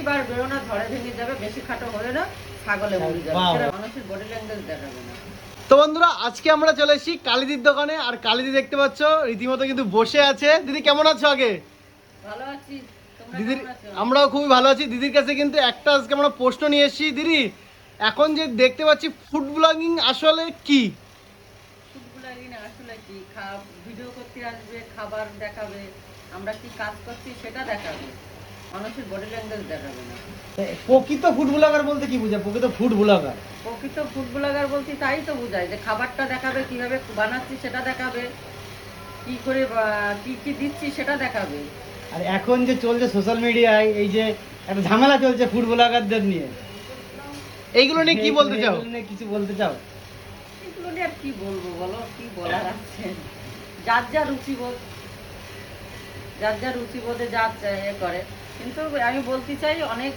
বেশি বার বেরো না ঝড়ে ভেঙে যাবে বেশি খাটো হলে না ছাগলে মরে যাবে। মানুষের বডি ল্যাঙ্গুয়েজ দেখাবে না। তো বন্ধুরা আজকে আমরা চলে এসেছি কালিদির দোকানে আর কালিদি দেখতে পাচ্ছ রীতিমতো কিন্তু বসে আছে। দিদি কেমন আছো আগে? ভালো আছি। দিদির আমরাও খুবই ভালো আছি। দিদির কাছে কিন্তু একটা আজকে আমরা প্রশ্ন নিয়ে এসেছি। দিদি এখন যে দেখতে পাচ্ছি ফুড ব্লগিং আসলে কি? ফুডগুলো কিনে আসলে কি? ভিডিও করতে আসবে খাবার দেখাবে আমরা কি কাজ করছি সেটা দেখাবে। মানুষের বডি ল্যাঙ্গুয়েজ দেখাবে না। প্রকৃত ফুড ব্লগার বলতে কি বোঝায়? প্রকৃত ফুড ব্লগার প্রকৃত ফুড ব্লগার বলতে তাই তো বোঝায় যে খাবারটা দেখাবে কীভাবে বানাচ্ছি সেটা দেখাবে কি করে কি কি দিচ্ছি সেটা দেখাবে। আর এখন যে চলছে সোশ্যাল মিডিয়ায় এই যে একটা ঝামেলা চলছে ফুড ব্লগারদের নিয়ে। এইগুলো নিয়ে কি বলতে চাও? নিয়ে কিছু বলতে চাও? এগুলো নিয়ে আর কি বলব বলো কি বলার আছে? যার যা রুচিবোধ যার যা রুচিবোধে যা করে। কিন্তু আমি বলতে চাই অনেক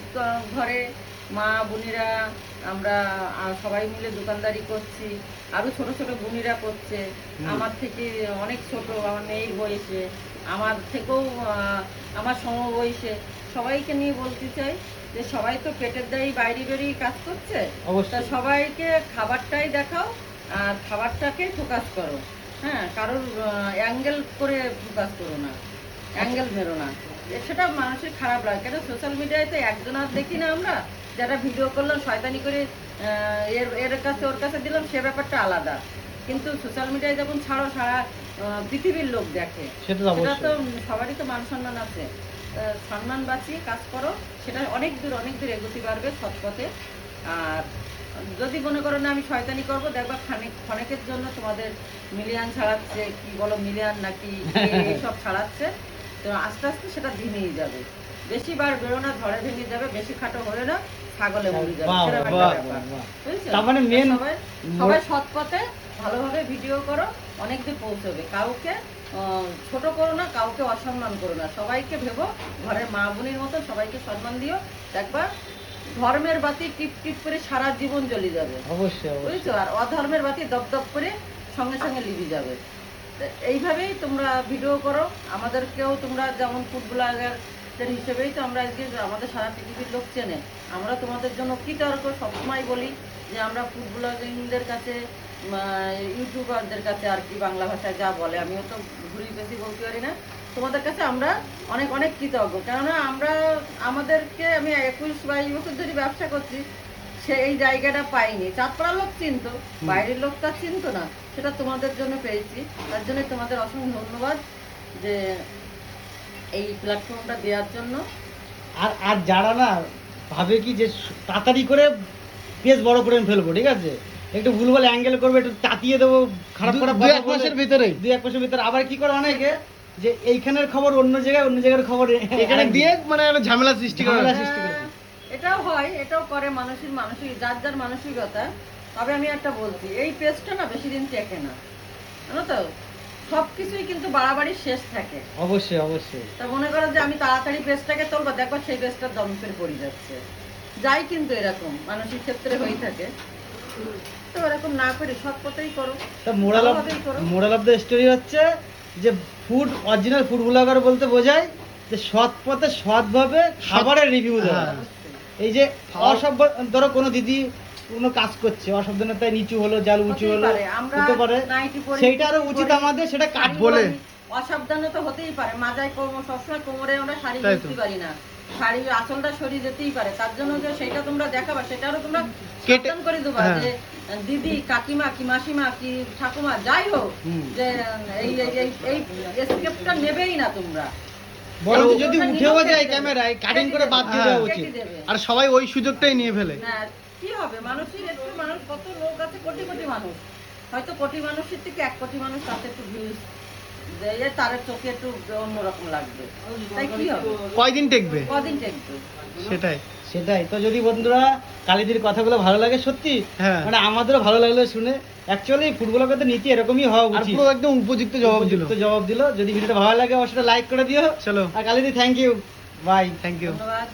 ঘরে মা বোনেরা আমরা সবাই মিলে দোকানদারি করছি আরও ছোট ছোট বোনেরা করছে। আমার থেকে অনেক ছোট আমার মেয়ের বয়সে আমার থেকেও আমার সম বয়সে সবাইকে নিয়ে বলতে চাই যে সবাই তো পেটের দায়ী বাইরে বেরিয়ে কাজ করছে। অবশ্যই। সবাইকে খাবারটাই দেখাও আর খাবারটাকে ফোকাস করো। হ্যাঁ কারোর অ্যাঙ্গেল করে ফোকাস করো না। অ্যাঙ্গেল মেরো না। এ সেটা মানুষের খারাপ লাগে। কেন? সোশ্যাল মিডিয়ায় তো একজন আর দেখি না আমরা। যারা ভিডিও করলাম শয়তানি করে এর এর কাছে ওর কাছে দিলাম সে ব্যাপারটা আলাদা। কিন্তু সোশ্যাল মিডিয়ায় যখন ছাড়ো সারা পৃথিবীর লোক দেখে। সেটা তো সবারই তো মান সম্মান আছে। সম্মান বাঁচিয়ে কাজ করো সেটা অনেক দূর অনেক দূর এগোতে পারবে সৎ পথে আর যদি মনে করো না আমি শয়তানি করব দেখবা খানিক ক্ষণেকের জন্য তোমাদের মিলিয়ান ছাড়াচ্ছে কি বলো মিলিয়ান নাকি সব ছাড়াচ্ছে। তো আস্তে আস্তে সেটা ধিমেই যাবে। বেশি বার বেরো না ঝড়ে ভেঙে যাবে বেশি খাটো হলে না ছাগলে মরে যাবে? তার মানে main- সবাই সৎ পথে ভালোভাবে ভিডিও করো অনেক দূর পৌঁছবে। কাউকে ছোট করো না কাউকে অসম্মান করো না। সবাইকে ভেবো ঘরের মা বোনের মতো সবাইকে সম্মান দিও। দেখবা ধর্মের বাতি টিপ টিপ করে সারা জীবন জ্বলে যাবে। অবশ্যই বুঝেছ? আর অধর্মের বাতি দপ দপ করে সঙ্গে সঙ্গে লিভে যাবে। এইভাবেই তোমরা ভিডিও করো। আমাদেরকেও তোমরা যেমন ফুড ব্লগারদের হিসেবেই তো আমরা আজকে আমাদের সারা পৃথিবীর লোক চেনে। আমরা তোমাদের জন্য কৃতজ্ঞ সবসময় বলি যে আমরা ফুড ব্লগিংদের কাছে ইউটিউবারদের কাছে আর কি বাংলা ভাষায় যা বলে। আমিও তো ঘুরি বেশি বলতে পারি না। তোমাদের কাছে আমরা অনেক অনেক কৃতজ্ঞ। কেননা আমরা, আমাদেরকে আমি একুশ বাইশ বছর ধরে ব্যবসা করছি। সে এই জায়গাটা পাইনি। চাঁদপাড়ার লোক চিনতো বাইরের লোক তা চিনতো না। সেটা তোমাদের জন্য পেয়েছি। তার জন্য তোমাদের অসংখ্য ধন্যবাদ যে এই প্ল্যাটফর্মটা দেওয়ার জন্য। আর আর যারা না ভাবে কি যে তাড়াতাড়ি করে পেজ বড় করে আমি ফেলব ঠিক আছে? একটু ভুল ভুলভাল অ্যাঙ্গেল করবে একটু তাতিয়ে দেবো খারাপ খারাপ দু এক বলে- মাসের ভিতরেই। দু এক মাসের ভিতরে। আবার কি করে অনেকে? যে এইখানের খবর অন্য জায়গায় অন্য জায়গার খবর এখানে দিয়ে মানে ঝামেলা সৃষ্টি করে। সৃষ্টি এটাও হয় এটাও করে মানুষের মানসিক যার যার মানসিকতা তবে আমি একটা বলছি এই পেজটা না বেশি দিন টেকে না। জানো তো? সব কিছুই কিন্তু বাড়াবাড়ি শেষ থাকে। অবশ্যই অবশ্যই। তা মনে করো যে আমি তাড়াতাড়ি পেজটাকে তুলবো দেখো সেই পেজটা দম ফের পড়ে যাচ্ছে। যাই কিন্তু এরকম মানসিক ক্ষেত্রে হয়ে থাকে। তো এরকম না করে সৎ পথেই করো। তা moral of. Moral of the story হচ্ছে যে ফুড অরিজিনাল ফুড ব্লগার বলতে বোঝায় যে সৎ পথে সৎভাবে খাবারের রিভিউ দেওয়া। হ্যাঁ। এই যে অসভ্য ধরো কোনো দিদি কোনো কাজ করছে অসাবধানতায় নিচু হলো জাল উঁচু হলো হতে পারে। সেইটা আরও উচিত আমাদের সেটা কাট বলে। অসাবধানতা হতেই পারে মাজায় কোমর সবসময় কোমরে আমরা শাড়ি পারি না। শাড়ি আঁচলটা সরিয়ে যেতেই পারে তার জন্য যে সেটা তোমরা দেখাবা সেটারও তোমরা কেটে- করে দেবা হ্যাঁ। যে দিদি কাকিমা কি মাসিমা কি ঠাকুমা যাই হোক যে এই এই- এই স্কেপটা নেবেই না তোমরা। বরং যদি উঠেও যায় ক্যামেরায়। কাটিং করে বাদ দিয়ে হ্যাঁ। দেওয়া উচিত আর সবাই ওই সুযোগটাই নিয়ে ফেলে। কি হবে? মানুষের একটু মানুষ কত লোক আছে? কোটি কোটি মানুষ। হয়তো কোটি মানুষের থেকে এক কোটি মানুষ তাতে একটু ভিউজ দিয়ে চোখে একটু অন্যরকম লাগবে। তাই কি হবে? কয়দিন টেকবে? কদিন টেকবে? সেটাই। সেটাই। তো যদি বন্ধুরা কালীদির কথাগুলো ভালো লাগে সত্যি হ্যাঁ। মানে আমাদেরও ভালো লাগল শুনে। অ্যাকচুয়ালি ফুটবলের কথা নীতি এরকমই হওয়া উচিত। পুরো একদম উপযুক্ত জবাব দিল। উপযুক্ত জবাব দিল। যদি ভিডিওটা ভালো লাগে অবশ্যই লাইক করে দিও। চলো। আর কালীদি thank you bye thank you ধন্যবাদ।